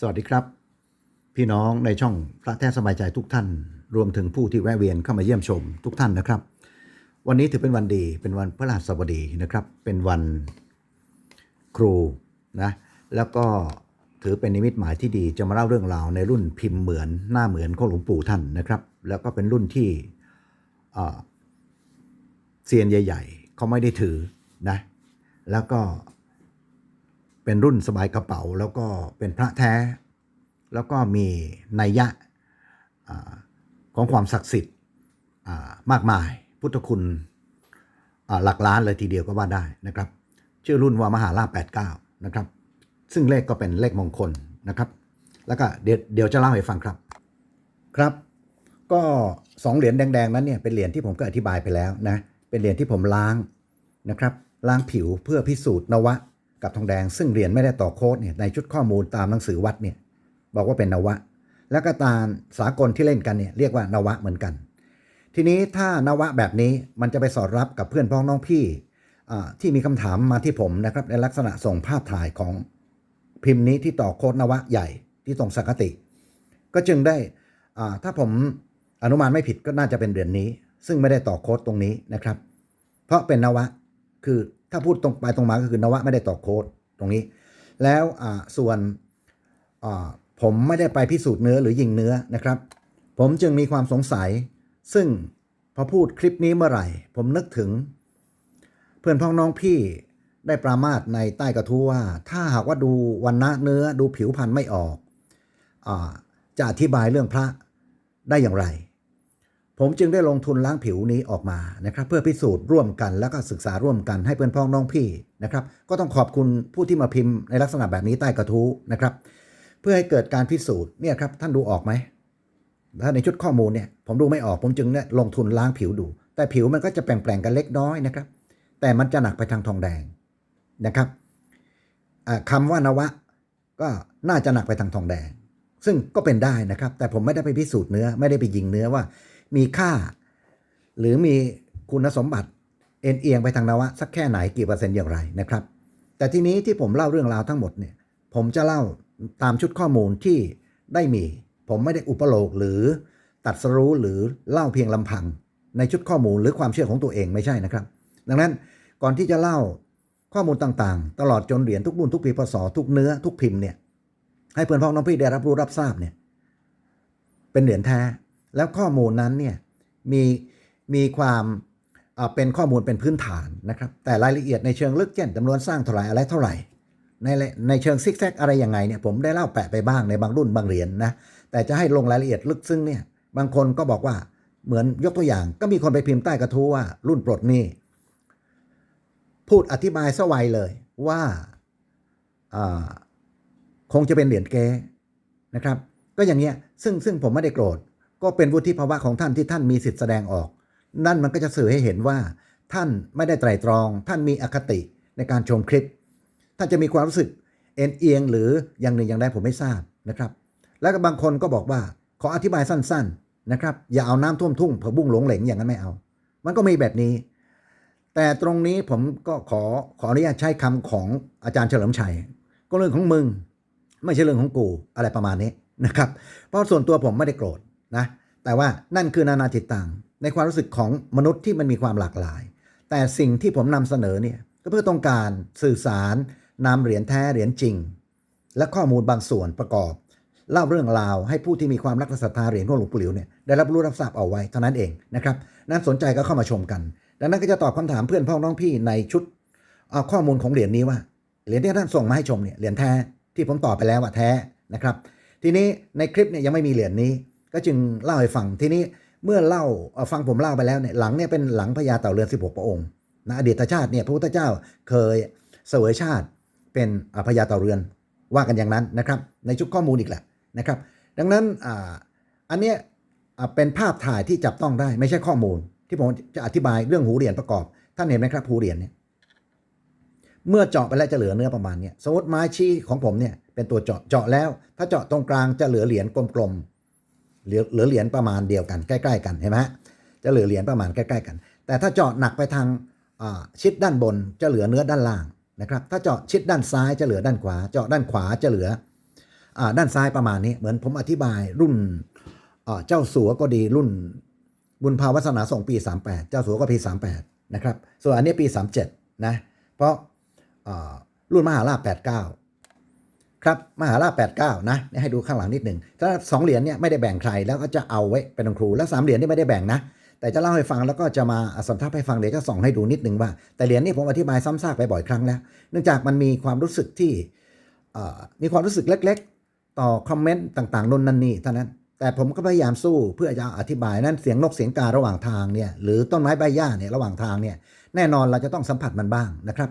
สวัสดีครับ พี่น้องในช่องพระแท้สบายใจทุกท่าน รวมถึงผู้ที่แวะเวียนเข้ามาเยี่ยมชมทุกท่านนะครับ วันนี้ถือเป็นวันดีเป็นวันพระราชบดีนะครับ เป็นวันครูนะแล้วก็ถือเป็นนิมิตหมายที่ดีจะมาเล่าเรื่องราวในรุ่นพิมพ์เหมือนหน้าเหมือนของหลวงปู่ท่านนะครับ แล้วก็เป็นรุ่นที่เอ่อเซียนใหญ่ ๆเขาไม่ได้ถือนะแล้วก็ เป็นรุ่นสบายกระเป๋า แล้วก็เป็นพระแท้ แล้วก็มีนัยยะอาของความศักดิ์สิทธิ์มากมาย พุทธคุณหลักล้านเลยทีเดียวก็ว่าได้นะครับ ชื่อรุ่นว่ามหาลาภ89 นะครับ ซึ่งเลขก็เป็นเลขมงคลนะครับ แล้วก็เดี๋ยวเดี๋ยวจะเล่าให้ฟังครับครับ ก็สองเหรียญแดง ๆ นั้นเนี่ยเป็นเหรียญที่ผมก็อธิบายไปแล้วนะเป็นเหรียญที่ผมล้างนะครับ ล้างผิวเพื่อพิสูจน์นวะ กับทองแดง ซึ่งเหรียญไม่ได้ต่อโค้ดเนี่ยในชุดข้อมูลตามหนังสือวัดเนี่ยบอกว่าเป็นนวะ แล้วก็ตาสากลที่เล่นกันเนี่ยเรียกว่านวะเหมือนกัน ทีนี้ถ้านวะแบบนี้มันจะไปสอดรับกับเพื่อนพ้องน้องพี่ที่มีคำถามมาที่ผมนะครับในลักษณะส่งภาพถ่ายของพิมพ์นี้ที่ต่อโค้ดนวะใหญ่ที่ตรงสังกติ ก็จึงได้อ่าถ้าผมอนุมานไม่ผิดก็น่าจะเป็นเดือนนี้ ซึ่งไม่ได้ต่อโค้ดตรงนี้นะครับ เพราะเป็นนวะคือ ถ้าพูดตรงไปตรงมาก็คือนวะไม่ได้ต่อโค้ดตรงนี้ แล้วส่วนผมไม่ได้ไปพิสูจน์เนื้อหรือยิงเนื้อนะครับ ผมจึงมีความสงสัย ซึ่งพอพูดคลิปนี้เมื่อไหร่ ผมนึกถึง เพื่อนพ้องน้องพี่ได้ปรามาสในใต้กระทู้ว่า ถ้าหากว่าดูวันนะเนื้อดูผิวพรรณไม่ออกอจะอธิบายเรื่องพระได้อย่างไร ผมจึงได้ลงทุนล้างผิวนี้ออกมานะครับเพื่อพิสูจน์ร่วมกันแล้วก็ศึกษาร่วมกันให้เพื่อนพ้องน้องพี่นะครับก็ต้องขอบคุณผู้ที่มาพิมพ์ในลักษณะแบบนี้ใต้กระทู้นะครับ เพื่อให้เกิดการพิสูจน์เนี่ยครับท่านดูออกไหมถ้าในชุดข้อมูลเนี่ยผมดูไม่ออกผมจึงเนี่ยลงทุนล้างผิวดู แต่ผิวมันก็จะแปลงๆกันเล็กน้อยนะครับ แต่มันจะหนักไปทางทองแดงนะครับอ่าคำว่านวะก็น่าจะหนักไปทางทองแดง ซึ่งก็เป็นได้นะครับ แต่ผมไม่ได้ไปพิสูจน์เนื้อไม่ได้ไปยิงเนื้อว่า มีค่า หรือมีคุณสมบัติเอ็นเอียงไปทางนวะสักแค่ไหนกี่เปอร์เซ็นต์อย่างไรนะครับ แต่ทีนี้ที่ผมเล่าเรื่องราวทั้งหมดเนี่ยผมจะเล่าตามชุดข้อมูลที่ได้มี ผมไม่ได้อุปโลกหรือตัดสรู้หรือเล่าเพียงลำพัง ในชุดข้อมูลหรือความเชื่อของตัวเองไม่ใช่นะครับ ดังนั้นก่อนที่จะเล่าข้อมูลต่างๆ ตลอดจนเหรียญทุกรุ่นทุกปีพศทุกเนื้อทุกพิมพ์เนี่ยให้เพื่อนพ้องน้องพี่ได้รับรู้รับทราบเนี่ยเป็นเหรียญแท้ แล้วข้อมูลนั้นเนี่ยมีมีความเป็นข้อมูลเป็นพื้นฐานนะครับ แต่รายละเอียดในเชิงลึกเช่นจำนวนสร้างเท่าไหร่อะไรเท่าไหร่ ในในเชิงซิกแซกอะไรยังไงเนี่ยผมได้เล่าแปะไปบ้างในบางรุ่นบางเหรียญนะแต่จะให้ลงรายละเอียดลึกซึ้งเนี่ยบางคนก็บอกว่าเหมือนยกตัวอย่างก็มีคนไปพิมพ์ใต้กระทู้ว่ารุ่นปลดหนี้พูดอธิบายสวัยเลยว่าอ่าคงจะเป็นเหรียญเก๊นะครับ ก็อย่างเงี้ยซึ่งซึ่งผมไม่ได้โกรธ ก็เป็นวุฒิภาวะของท่านที่ท่านมีสิทธิ์แสดงออก นั่นมันก็จะสื่อให้เห็นว่า ท่านไม่ได้ไตรตรอง ท่านมีอคติในการชมคลิป ท่านจะมีความรู้สึกเอ็นเอียงหรืออย่างหนึ่งอย่างใดผมไม่ทราบนะครับ แล้วก็บางคนก็บอกว่าขออธิบายสั้น ๆนะครับ อย่าเอาน้ำท่วมทุ่งเผอบุ้งหลงเหลงอย่างนั้นไม่เอา มันก็มีแบบนี้ แต่ตรงนี้ผมก็ขอขออนุญาตใช้คำของอาจารย์เฉลิมชัย ก็เรื่องของมึง ไม่ใช่เรื่องของกูอะไรประมาณนี้นะครับ เพราะส่วนตัวผมไม่ได้โกรธ นะแต่ว่านั่นคือนานาจิตตังในความรู้สึกของมนุษย์ที่มันมีความหลากหลาย แต่สิ่งที่ผมนำเสนอเนี่ยก็เพื่อต้องการสื่อสารนำเหรียญแท้เหรียญจริง และข้อมูลบางส่วนประกอบ เล่าเรื่องราวให้ผู้ที่มีความรักศรัทธาเหรียญของหลวงปู่หลิวเนี่ยได้รับรู้รับทราบเอาไว้เท่านั้นเองนะครับนั้นสนใจก็เข้ามาชมกัน ดังนั้นก็จะตอบคำถามเพื่อนพ้อน้องพี่ในชุดข้อมูลของเหรียญนี้ว่าเหรียญที่ท่านส่งมาให้ชมเนี่ยเหรียญแท้ที่ผมตอบไปแล้วว่าแท้นะครับ ทีนี้ในคลิปเนี่ยยังไม่มีเหรียญนี้ ก็จึงเล่าให้ฟังทีนี้เมื่อเล่าฟังผมเล่าไปแล้วเนี่ยหลังเนี่ยเป็นหลังพญาเต่าเรือน 16 พระองค์นะอดีตชาติเนี่ยพระพุทธเจ้าเคยเสวยชาติเป็นพญาเต่าเรือนว่ากันอย่างนั้นนะครับ ในชุดข้อมูลอีกแหละนะครับ ดังนั้นอันเนี้ยเป็นภาพถ่ายที่จับต้องได้ไม่ใช่ข้อมูล ที่ผมจะอธิบายเรื่องหูเหรียญประกอบ ท่านเห็นไหมครับหูเหรียญเนี่ยเมื่อเจาะไปแล้วจะเหลือเนื้อประมาณเนี้ยสมมติไม้ชี้ของผมเนี่ยเป็นตัวเจาะเจาะแล้ว ถ้าเจาะตรงกลางจะเหลือเหรียญกลมๆ เหลือเหลือเหรียญประมาณเดียวกันใกล้ ๆ กันเห็นไหมฮะจะเหลือเหรียญประมาณใกล้ๆกัน แต่ถ้าเจาะหนักไปทางชิดด้านบนจะเหลือเนื้อด้านล่างนะครับ ถ้าเจาะชิดด้านซ้ายจะเหลือด้านขวา เจาะด้านขวาจะเหลืออด้านซ้ายประมาณนี้ เหมือนผมอธิบายรุ่นเจ้าสัวก็ดีรุ่นบุญภาวัฒนาส่งปี 38 เจ้าสัวก็ปี 38 นะครับ ส่วนอันนี้ปี 37 นะ เพราะรุ่นมหาราช89 ครับมหาราช89 นะนี่ให้ดูข้างหลังนิดหนึ่งถ้าสองเหรียญเนี่ยไม่ได้แบ่งใครแล้วก็จะเอาไว้เป็นของครู แล้วสามเหรียญนี่ไม่ได้แบ่งนะ แต่จะเล่าให้ฟังแล้วก็จะมาสัมทับให้ฟังเดี๋ยวจะส่องให้ดูนิดหนึ่งว่า แต่เหรียญนี่ผมอธิบายซ้ำซากไปบ่อยครั้งแล้ว เนื่องจากมันมีความรู้สึกที่มีความรู้สึกเล็กๆ ต่อคอมเมนต์ต่างๆนนนันนี่เท่านั้นแต่ผมก็พยายามสู้เพื่อจะอธิบายนั่นเสียงนกเสียงการะหว่างทางเนี่ยหรือต้นไม้ใบหญ้าเนี่ยระหว่างทางเนี่ยแน่นอนเราจะต้องสัมผัสมันบ้างนะครับ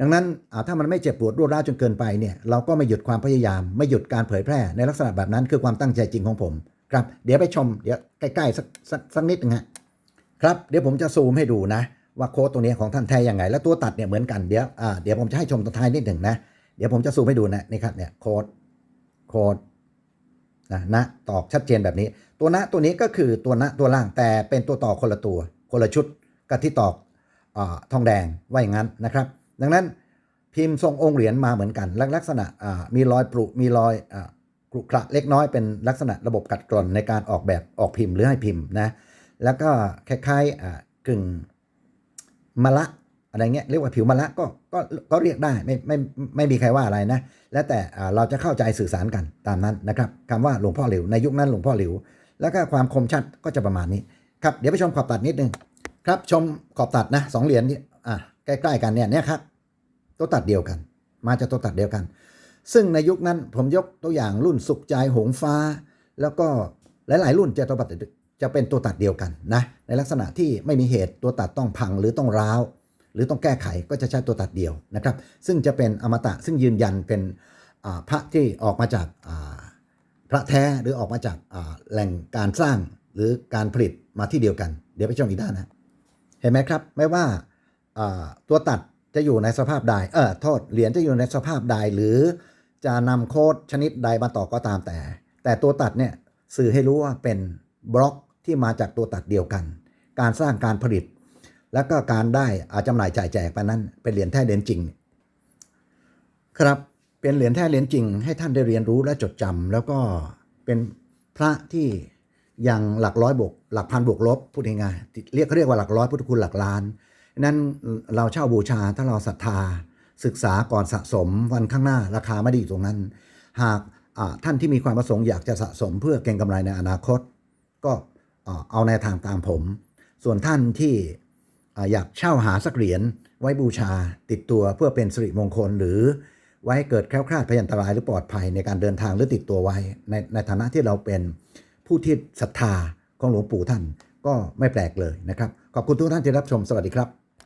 ดังนั้นถ้ามันไม่เจ็บปวดรวดร้าวจนเกินไปเนี่ยเราก็ไม่หยุดความพยายาม ไม่หยุดการเผยแพร่ในลักษณะแบบนั้นคือความตั้งใจจริงของผมครับ เดี๋ยวไปชมเดี๋ยวใกล้ๆสักสักสักนิดนึงฮะครับเดี๋ยวผมจะซูมให้ดูนะ ว่าโค้ดตัวนี้ของท่านแท้ยังไง แล้วตัวตัดเนี่ยเหมือนกันเดี๋ยวอ่าเดี๋ยวผมจะให้ชมตัวท้ายนิดหนึ่งนะเดี๋ยวผมจะซูมให้ดูนะนี่ครับเนี่ยโค้ดโค้ดนะนะตอกชัดเจนแบบนี้ ตัวนะตัวนี้ก็คือตัวนะตัวล่างแต่เป็นตัวต่อคนละตัว คนละชุดกับที่ตอกอทองแดงว่าอย่างนั้นนะครับ ดังนั้นพิมพ์ทรงองค์เหรียญมาเหมือนกันลักษณะมีรอยปรุมีรอยกรุขระเล็กน้อยเป็นลักษณะระบบกัดกร่อนในการออกแบบออกพิมพ์หรือให้พิมพ์นะแล้วก็คล้ายๆกึ่งมะละอะไรเงี้ยเรียกว่าผิวมะละก็ก็ก็เรียกได้ไม่ไม่ไม่มีใครว่าอะไรนะ แล้วแต่เราจะเข้าใจสื่อสารกันตามนั้นนะครับคำว่าหลวงพ่อหลิวในยุคนั้นหลวงพ่อหลิว แล้วก็ความคมชัดก็จะประมาณนี้ครับเดี๋ยวไปชมขอบตัดนิดนึงครับชมขอบตัดนะสองเหรียญนี่อะ ใกล้ๆกันเนี่ยเนี่ยครับตัวตัดเดียวกัน มาจากตัวตัดเดียวกัน ซึ่งในยุคนั้นผมยกตัวอย่างรุ่นสุขใจหงฟ้า แล้วก็หลาย ๆ รุ่นจะตัวตัดจะเป็นตัวตัดเดียวกันนะในลักษณะที่ไม่มีเหตุตัวตัดต้องพังหรือต้องร้าว หรือต้องแก้ไขก็จะใช้ตัวตัดเดียวนะครับ ซึ่งจะเป็นอมตะซึ่งยืนยันเป็นพระที่ออกมาจากพระแท้หรือออกมาจากแหล่งการสร้างหรือการผลิตมาที่เดียวกัน เดี๋ยวไปชมอีกด้านนะเห็นไหมครับ ไม่ว่า ตัวตัดจะอยู่ในสภาพใดเออโทษเหรียญจะอยู่ในสภาพใดหรือจะนำโค้ดชนิดใดมาต่อก็ตามแต่ แต่ตัวตัดเนี่ยสื่อให้รู้ว่าเป็นบล็อกที่มาจากตัวตัดเดียวกัน การสร้างการผลิต แล้วก็การได้อาจำหน่ายจ่ายแจกไปนั้น เป็นเหรียญแท้เหรียญจริง ครับเป็นเหรียญแท้เหรียญจริง ให้ท่านได้เรียนรู้และจดจำแล้วก็เป็นพระที่ยังหลักร้อยบวกหลักพันบวกลบพูดง่ายๆเรียกเขาเรียกว่าหลักร้อยพุทธคุณหลักล้าน นั้นเราเช่าบูชาถ้าเราศรัทธา ศึกษาก่อนสะสมวันข้างหน้าราคาไม่ได้อยู่ตรงนั้น หากท่านที่มีความประสงค์อยากจะสะสมเพื่อเก็งกำไรในอนาคต ก็เอาในทางตามผม ส่วนท่านที่อยากเช่าหาสักเหรียญไว้บูชาติดตัวเพื่อเป็นสิริมงคลหรือไว้เกิดแคล้วคลาดพยันตรายหรือปลอดภัยในการเดินทางหรือติดตัวไว้ในในฐานะที่เราเป็นผู้ที่ศรัทธาของหลวงปู่ท่านก็ไม่แปลกเลยนะครับ ขอบคุณทุกท่านที่รับชมสวัสดีครับ